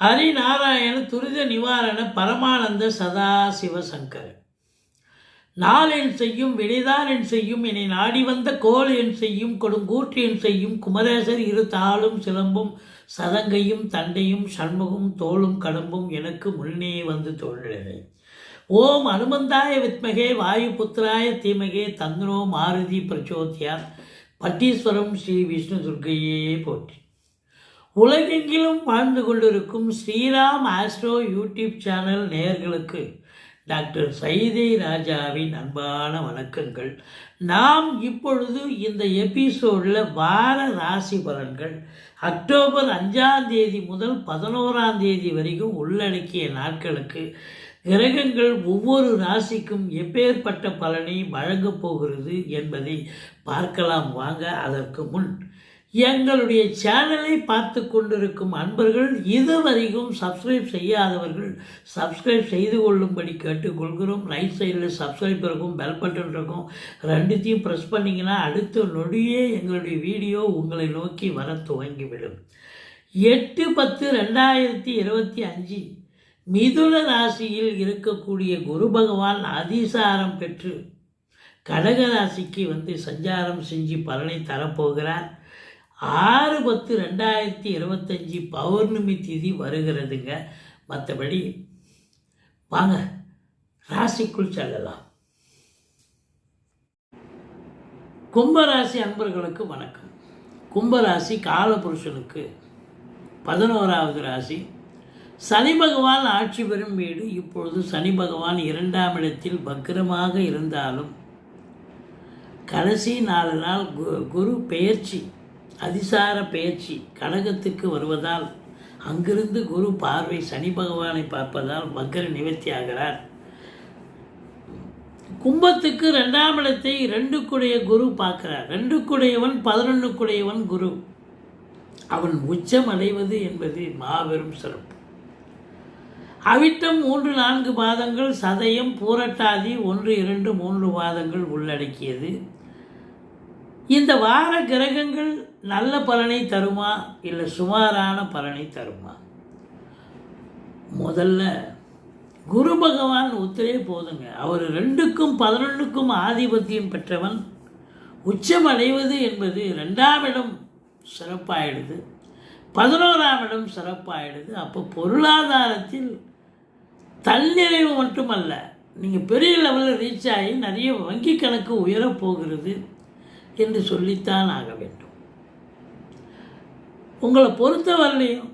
ஹரிநாராயண துரித நிவாரண பரமானந்த சதாசிவ சங்கர நாள் என் செய்யும் வினைதான் என் செய்யும் என்னை நாடி வந்த கோல் என் செய்யும் கொடுங்கூற்று என் செய்யும் குமரேசர் இரு தாளும் சிலம்பும் சதங்கையும் தண்டையும் சண்முகம் தோளும் கடம்பும் எனக்கு முன்னே வந்து தோன்றினது ஓம் அனுமந்தாய வித்மகே வாயு புத்திராய தீமகே தந்திரோ மாருதி பிரச்சோத்யா பட்டீஸ்வரம் ஸ்ரீ விஷ்ணு துர்க்கையே போற்றி. உலகெங்கிலும் வாழ்ந்து கொண்டிருக்கும் ஸ்ரீராம் ஆஸ்ட்ரோ யூடியூப் சேனல் நேயர்களுக்கு டாக்டர் சைதை ராஜாவின் அன்பான வணக்கங்கள். நாம் இப்பொழுது இந்த எபிசோடில் வார ராசி பலன்கள் அக்டோபர் அஞ்சாம் தேதி முதல் பதினோராம் தேதி வரைக்கும் உள்ளடக்கிய நாட்களுக்கு கிரகங்கள் ஒவ்வொரு ராசிக்கும் எப்பேற்பட்ட பலனை வழங்கப் போகிறது என்பதை பார்க்கலாம் வாங்க. அதற்கு முன் எங்களுடைய சேனலை பார்த்து கொண்டிருக்கும் அன்பர்கள் இதுவரைக்கும் சப்ஸ்கிரைப் செய்யாதவர்கள் சப்ஸ்கிரைப் செய்து கொள்ளும்படி கேட்டுக்கொள்கிறோம். ரைட் சைடில் சப்ஸ்கிரைப் இருக்கும் பெல் பட்டன் இருக்கும். ரெண்டுத்தையும் ப்ரெஸ் பண்ணிங்கன்னா அடுத்த நொடியே எங்களுடைய வீடியோ உங்களை நோக்கி வர துவங்கிவிடும். எட்டு பத்து ரெண்டாயிரத்தி இருபத்தி அஞ்சு மிதுன ராசியில் இருக்கக்கூடிய குரு பகவான் அதிசாரம் பெற்று கடக ராசிக்கு வந்து சஞ்சாரம் செஞ்சு பலனை தரப்போகிறார். ஆறு பத்து ரெண்டாயிரத்தி இருபத்தஞ்சி பௌர்ணமி திதி வருகிறதுங்க. மற்றபடி வாங்க ராசிக்குள் செல்லலாம். கும்பராசி அன்பர்களுக்கு வணக்கம். கும்பராசி காலபுருஷனுக்கு பதினோராவது ராசி. சனி பகவான் ஆட்சி பெறும் வீடு. இப்பொழுது சனி பகவான் இரண்டாம் இடத்தில் பக்கிரமாக இருந்தாலும் கடைசி நாலு நாள் கு- குரு பெயர்ச்சி அதிசார பெயர்ச்சி கடகத்துக்கு வருவதால் அங்கிருந்து குரு பார்வை சனி பகவானை பார்ப்பதால் வக்கர நிவர்த்தி ஆகிறார். கும்பத்துக்கு ரெண்டாம் இடத்தை ரெண்டுக்குடைய குரு பார்க்கிறார். ரெண்டுக்குடையவன் பதினொன்றுக்குடையவன் குரு. அவன் உச்சம் அடைவது என்பது மாபெரும் சிறப்பு. அவிட்டம் மூன்று நான்கு பாதங்கள் சதயம் பூரட்டாதி ஒன்று இரண்டு மூன்று பாதங்கள் உள்ளடக்கியது. இந்த வார கிரகங்கள் நல்ல பலனை தருமா இல்லை சுமாரான பலனை தருமா? முதல்ல குரு பகவான் உத்தரே போதுங்க. அவர் ரெண்டுக்கும் பதினொன்றுக்கும் ஆதிபத்தியம் பெற்றவன். உச்சம் அடைவது என்பது ரெண்டாம் இடம் சிறப்பாயிடுது. பதினோராம் இடம் சிறப்பாயிடுது. அப்போ பொருளாதாரத்தில் தன்னிறைவு மட்டுமல்ல நீங்கள் பெரிய லெவலில் ரீச் ஆகி நிறைய வங்கி கணக்கு உயரப் போகிறது. என்று சொல்லித்தான் ஆக வேண்டும். உங்களை பொறுத்தவரையிலையும்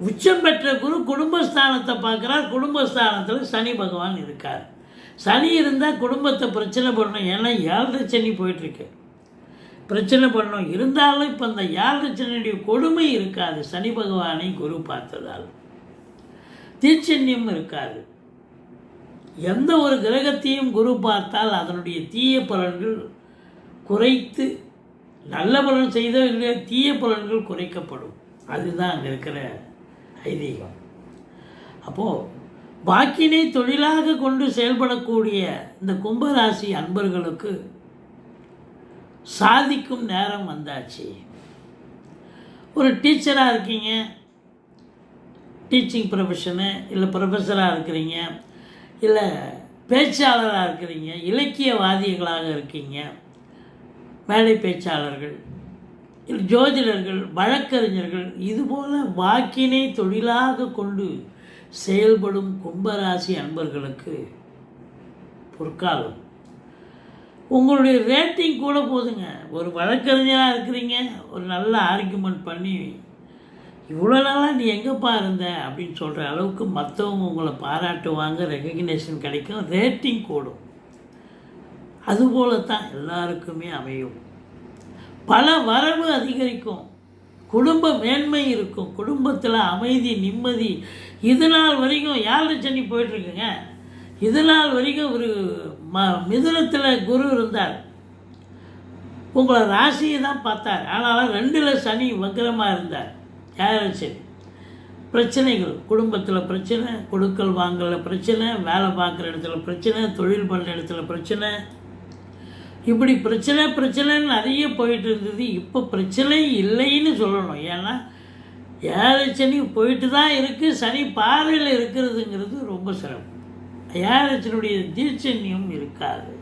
உச்சம் பெற்ற குரு குடும்பஸ்தானத்தை பார்க்குறார். குடும்பஸ்தானத்தில் சனி பகவான் இருக்கார். சனி இருந்தால் குடும்பத்தை பிரச்சனை பண்ணணும். ஏன்னா ஏழரை சனி போயிட்டுருக்கு? பிரச்சனை பண்ணணும். இருந்தாலும் இப்போ அந்த ஏழரை சனியுடைய கொடுமை இருக்காது. சனி பகவானை குரு பார்த்ததால். தீச்சன்யம் இருக்காது. எந்த ஒரு கிரகத்தையும் குரு பார்த்தால் அதனுடைய தீய பலன்கள் குறைத்து நல்ல பலன் செய்தோ இல்லையோ? தீய பலன்கள் குறைக்கப்படும். அதுதான் அங்கே இருக்கிற ஐதீகம். அப்போது வாக்கினை தொழிலாக கொண்டு செயல்படக்கூடிய இந்த கும்பராசி அன்பர்களுக்கு சாதிக்கும் நேரம் வந்தாச்சு. ஒரு டீச்சராக இருக்கீங்க டீச்சிங் ப்ரொஃபஷனு இல்லை ப்ரொஃபஸராக இருக்கிறீங்க இல்லை பேச்சாளராக இருக்கிறீங்க இலக்கியவாதிகளாக இருக்கீங்க மேடை பேச்சாளர்கள் ஜோதிடர்கள் வழக்கறிஞர்கள் இதுபோல் வாக்கினை தொழிலாக கொண்டு செயல்படும் கும்பராசி அன்பர்களுக்கு பொற்காலம். உங்களுடைய ரேட்டிங் கூட போதுங்க. ஒரு வழக்கறிஞராக இருக்கிறீங்க ஒரு நல்ல ஆர்குமெண்ட் பண்ணி இவ்வளோ நாளாக நீ எங்கேப்பா இருந்த? அப்படின்னு சொல்கிற அளவுக்கு மற்றவங்க உங்களை பாராட்டுவாங்க ரெகக்னேஷன் கிடைக்கும் ரேட்டிங் கூடும். அதுபோல தான் எல்லாருக்குமே அமையும். பல வரவு அதிகரிக்கும். குடும்ப மேன்மை இருக்கும். குடும்பத்தில் அமைதி நிம்மதி. இது நாள் வரைக்கும் ஏழரை சனி போயிட்டுருக்குங்க? இது நாள் வரைக்கும் ஒரு ம மிதுனத்தில் குரு இருந்தார். உங்களை ராசியை தான் பார்த்தார். ஆனாலும் ரெண்டில் சனி வக்கரமாக இருந்தார். ஏழரை சனி பிரச்சனைகள். குடும்பத்தில் பிரச்சனை கொடுக்கல் வாங்கல பிரச்சனை வேலை பார்க்குற இடத்துல பிரச்சனை தொழில் பண்ணுற இடத்துல பிரச்சனை. இப்படி பிரச்சனை பிரச்சனைன்னு நிறைய போயிட்டு இருந்தது. இப்போ பிரச்சனை இல்லைன்னு சொல்லணும். ஏன்னா ஏழை சனி போயிட்டு தான் இருக்குது சனி பாறையில் இருக்கிறதுங்கிறது ரொம்ப சிரமம். ஏழச்சனுடைய தீட்சண்யம் இருக்காது.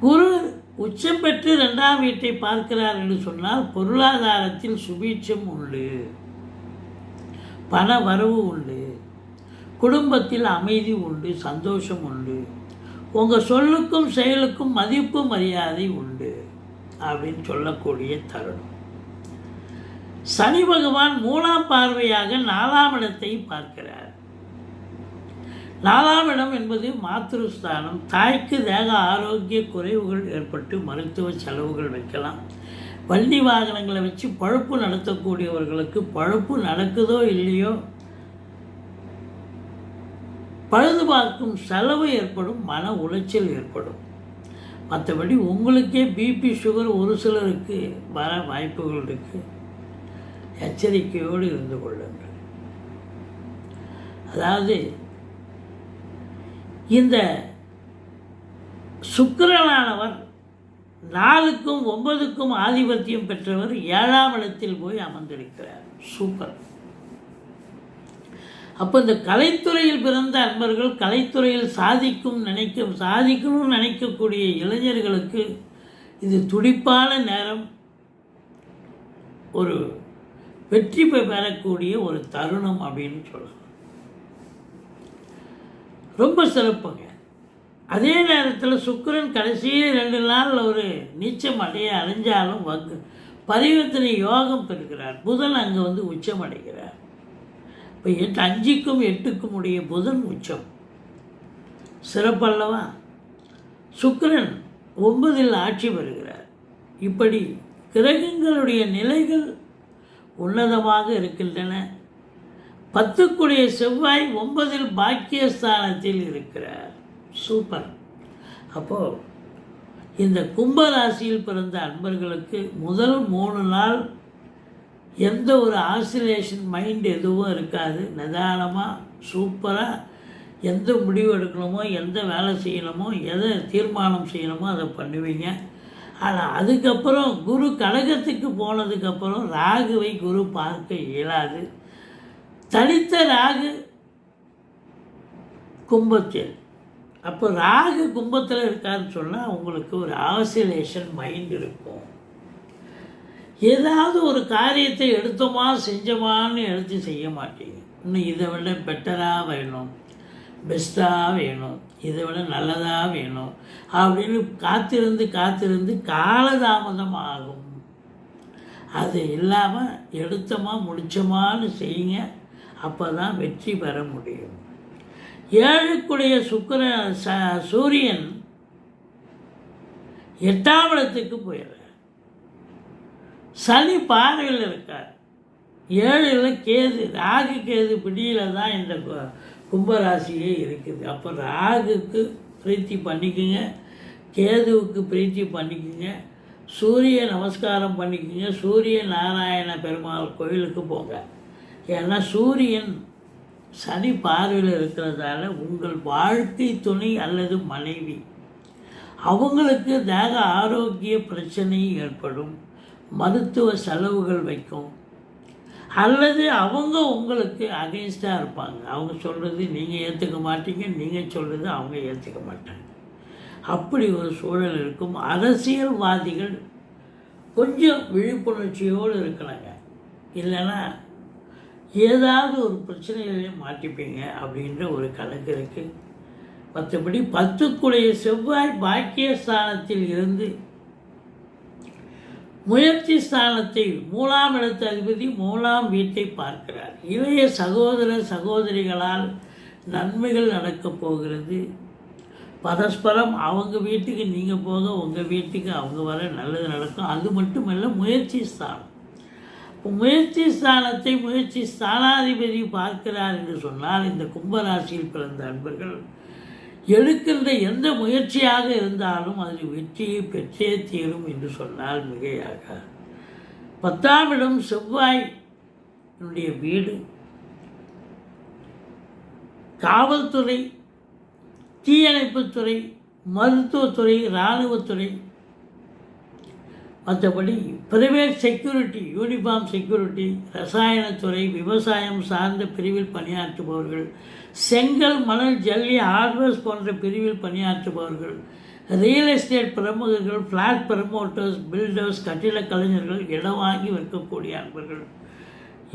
குரு உச்சம் பெற்று ரெண்டாம் வீட்டை பார்க்கிறார் என்று சொன்னால் பொருளாதாரத்தில் சுபீட்சம் உண்டு. பண வரவு உண்டு. குடும்பத்தில் அமைதி உண்டு. சந்தோஷம் உண்டு. உங்கள் சொல்லுக்கும் செயலுக்கும் மதிப்பு மரியாதை உண்டு அப்படின்னு சொல்லக்கூடிய தருணம். சனி பகவான் மூணாம் பார்வையாக நாலாம் இடத்தை பார்க்கிறார். நாலாம் இடம் என்பது மாத்திருஸ்தானம். தாய்க்கு தேக ஆரோக்கிய குறைவுகள் ஏற்பட்டு மருத்துவ செலவுகள் வைக்கலாம். வண்டி வாகனங்களை வச்சு பழுப்பு நடத்தக்கூடியவர்களுக்கு பழுப்பு நடக்குதோ இல்லையோ பழுது பார்க்கும் செலவு ஏற்படும் மன உளைச்சல் ஏற்படும். மற்றபடி உங்களுக்கே பிபி சுகர் ஒரு சிலருக்கு வர வாய்ப்புகள் இருக்குது எச்சரிக்கையோடு இருந்து கொள்ளுங்கள். அதாவது இந்த சுக்கரனானவர் நாலுக்கும் ஒன்பதுக்கும் ஆதிபத்தியம் பெற்றவர் ஏழாம் இடத்தில் போய் அமர்ந்திருக்கிறார். சூப்பர். அப்போ இந்த கலைத்துறையில் பிறந்த அன்பர்கள் கலைத்துறையில் சாதிக்கும் நினைக்க சாதிக்கணும்னு நினைக்கக்கூடிய இளைஞர்களுக்கு இது துடிப்பான நேரம் ஒரு வெற்றி பெறக்கூடிய ஒரு தருணம் அப்படின்னு சொல்லலாம். ரொம்ப சிறப்புங்க. அதே நேரத்தில் சுக்கிரன் கடைசி ரெண்டு நாளில் ஒரு நீச்சம் அடைய அடைஞ்சாலும் வகு பரிவர்த்தனை யோகம் பெறுகிறார். புதன் அங்கே வந்து உச்சம் அடைகிறார். இப்போ எட்டு அஞ்சுக்கும் எட்டுக்கும் உடைய புதன் உச்சம். சிறப்பல்லவா சுக்கரன் ஒன்பதில் ஆட்சி பெறுகிறார். இப்படி கிரகங்களுடைய நிலைகள் உன்னதமாக இருக்கின்றன. பத்துக்குடைய செவ்வாய் ஒன்பதில் பாக்கியஸ்தானத்தில் இருக்கிறார். சூப்பர். அப்போது இந்த கும்பராசியில் பிறந்த அன்பர்களுக்கு முதல் மூணு நாள் எந்த ஒரு ஆசிலேஷன் மைண்ட் எதுவும் இருக்காது. நிதானமாக சூப்பராக எந்த முடிவு எடுக்கணுமோ எந்த வேலை செய்யணுமோ எதை தீர்மானம் செய்யணுமோ அதை பண்ணுவீங்க. ஆனால் அதுக்கப்புறம் குரு கழகத்துக்கு போனதுக்கப்புறம் ராகுவை குரு பார்க்க இயலாது. தனித்த ராகு கும்பத்தில். அப்போ ராகு கும்பத்தில் இருக்காருன்னு சொன்னால் உங்களுக்கு ஒரு ஆசிலேஷன் மைண்ட் இருக்கும். ஏதாவது ஒரு காரியத்தை எடுத்தோமா செஞ்சோமான்னு எடுத்து செய்ய மாட்டீங்க. இன்னும் இதை விட பெட்டராக வேணும். பெஸ்ட்டாக வேணும். இதை விட நல்லதாக வேணும். அப்படின்னு காத்திருந்து காத்திருந்து காலதாமதம் ஆகும் அது இல்லாமல் எடுத்தோமா முடிச்சோமான்னு செய்யுங்க. அப்போ தான் வெற்றி பெற முடியும். ஏழுக்குடைய சுக்கிர ச சூரியன் எட்டாம் இடத்துக்கு போயிடுற சனி பார்வையில் இருக்கார். ஏழில் கேது ராகு கேது பிடியில் தான் இந்த கு- கும்பராசியே இருக்குது. அப்போ ராகுக்கு பிரீத்தி பண்ணிக்குங்க. கேதுவுக்கு பிரீத்தி பண்ணிக்குங்க. சூரிய நமஸ்காரம் பண்ணிக்கோங்க. சூரிய நாராயண பெருமாள் கோயிலுக்கு போங்க. ஏன்னா சூரியன் சனி பார்வையில் இருக்கிறதால உங்கள் வாழ்க்கை துணை அல்லது மனைவி. அவங்களுக்கு தேக ஆரோக்கிய பிரச்சனை ஏற்படும். மருத்துவ செலவுகள் வைக்கும். அல்லது அவங்க உங்களுக்கு அகெயின்ஸ்டாக இருப்பாங்க. அவங்க சொல்கிறது நீங்கள் ஏற்றுக்க மாட்டீங்க நீங்கள் சொல்கிறது அவங்க ஏற்றுக்க மாட்டாங்க. அப்படி ஒரு சூழல் இருக்கும். அரசியல்வாதிகள் கொஞ்சம் விழிப்புணர்ச்சியோடு இருக்கணுங்க. இல்லைன்னா ஏதாவது ஒரு பிரச்சனைகளையும் மாட்டிப்பீங்க அப்படின்ற ஒரு கணக்கு இருக்குது மற்றபடி பத்துக்குடைய செவ்வாய் பாக்கியஸ்தானத்தில் இருந்து முயற்சி ஸ்தானத்தை மூலாம் இடத்து அதிபதி மூலாம் வீட்டை பார்க்கிறார். இளைய சகோதர சகோதரிகளால் நன்மைகள் நடக்கப் போகிறது. பரஸ்பரம் அவங்க வீட்டுக்கு நீங்கள் போக உங்கள் வீட்டுக்கு அவங்க வர நல்லது நடக்கும். அது மட்டுமல்ல முயற்சி ஸ்தானம். இப்போ முயற்சி ஸ்தானத்தை முயற்சி ஸ்தானாதிபதி பார்க்கிறார் என்று சொன்னால் இந்த கும்பராசியில் பிறந்த அன்பர்கள் எடுக்கின்ற எந்த முயற்சியாக இருந்தாலும் அதில் வெற்றியை பெற்றே தீரும் என்று சொன்னால் மிகையாக பத்தாம் இடம் செவ்வாய் என்னுடைய வீடு. காவல்துறை தீயணைப்புத்துறை மருத்துவத்துறை இராணுவத்துறை மற்றபடி பிரைவேட் செக்யூரிட்டி யூனிஃபார்ம் செக்யூரிட்டி ரசாயனத்துறை விவசாயம் சார்ந்த பிரிவில் பணியாற்றுபவர்கள் செங்கல் மணல் ஜல்லி ஹார்வெஸ்ட் போன்ற பிரிவில் பணியாற்றுபவர்கள் ரியல் எஸ்டேட் பிரமுகர்கள் ஃப்ளாட் ப்ரமோட்டர்ஸ் பில்டர்ஸ் கட்டிட கலைஞர்கள் இடம் வாங்கி விற்கக்கூடிய அன்பர்கள்.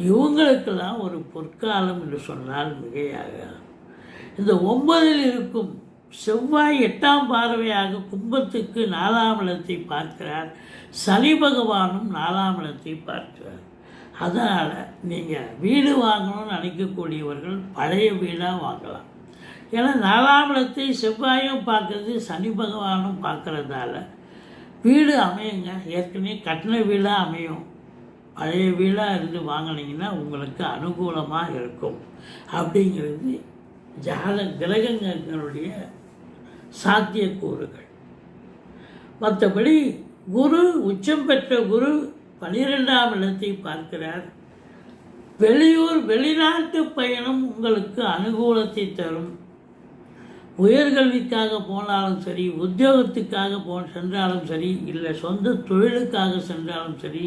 இவங்களுக்கெல்லாம் ஒரு பொற்காலம் என்று சொன்னால் மிகையாக. இந்த ஒன்பதில் இருக்கும் செவ்வாய் எட்டாம் பார்வையாக கும்பத்துக்கு நாலாம் இடத்தை பார்க்கிறார். சனி பகவானும் நாலாம் இடத்தை பார்க்கிறார். அதனால் நீங்கள் வீடு வாங்கணும்னு நினைக்கக்கூடியவர்கள் பழைய வீடாக வாங்கலாம். ஏன்னா நாலாம் இடத்தை செவ்வாயும் பார்க்குறது சனி பகவானும் பார்க்குறதால வீடு அமையுங்க. ஏற்கனவே கட்டின வீடாக அமையும். பழைய வீடாக இருந்து வாங்கினீங்கன்னா உங்களுக்கு அனுகூலமாக இருக்கும். அப்படிங்கிறது ஜாத கிரகங்களுடைய சாத்தியக்கூறுகள். மற்றபடி குரு உச்சம் பெற்ற குரு பனிரெண்டாம் இடத்தை பார்க்கிறார். வெளியூர் வெளிநாட்டு பயணம் உங்களுக்கு அனுகூலத்தை தரும். உயர்கல்விக்காக போனாலும் சரி உத்தியோகத்துக்காக போ சென்றாலும் சரி இல்லை சொந்த தொழிலுக்காக சென்றாலும் சரி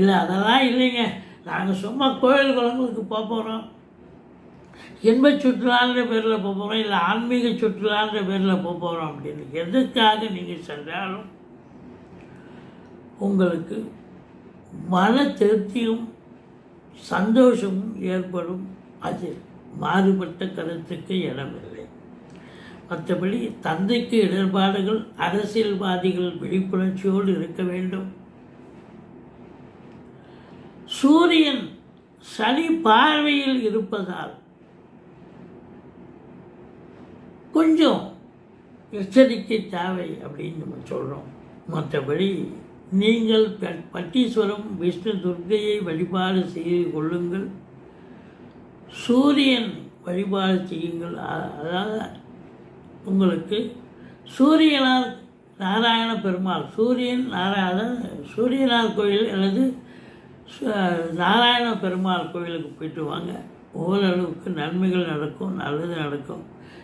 இல்லை அதெல்லாம் இல்லைங்க. நாங்கள் சும்மா கோயில் குளங்களுக்கு போக போகிறோம் இன்ப சுற்றுலான்ற பேரில் போக போகிறோம் இல்லை ஆன்மீக சுற்றுலான்ற பேரில் போக போகிறோம் அப்படின்னு. எதுக்காக நீங்கள் சென்றாலும் உங்களுக்கு மன திருப்தியும் சந்தோஷமும் ஏற்படும். அது மாறுபட்ட கருத்துக்கு இடமில்லை. மற்றபடி தந்தைக்கு இடர்பாடுகள் அரசியல்வாதிகள் விழிப்புணர்ச்சியோடு இருக்க வேண்டும். சூரியன் சனி பார்வையில் இருப்பதால் கொஞ்சம் எச்சரிக்கை தேவை அப்படின்னு நம்ம சொல்கிறோம் மற்றபடி நீங்கள் பட்டீஸ்வரம் விஷ்ணு துர்கையை வழிபாடு செய்து கொள்ளுங்கள். சூரியன் வழிபாடு செய்யுங்கள். அதாவது உங்களுக்கு சூரியனால் நாராயண பெருமாள் சூரியன் நாராயண சூரியனார் கோயில் அல்லது சு- நாராயண பெருமாள் கோயிலுக்கு போயிட்டு வாங்க. ஓரளவுக்கு நன்மைகள் நடக்கும் நல்லது நடக்கும்.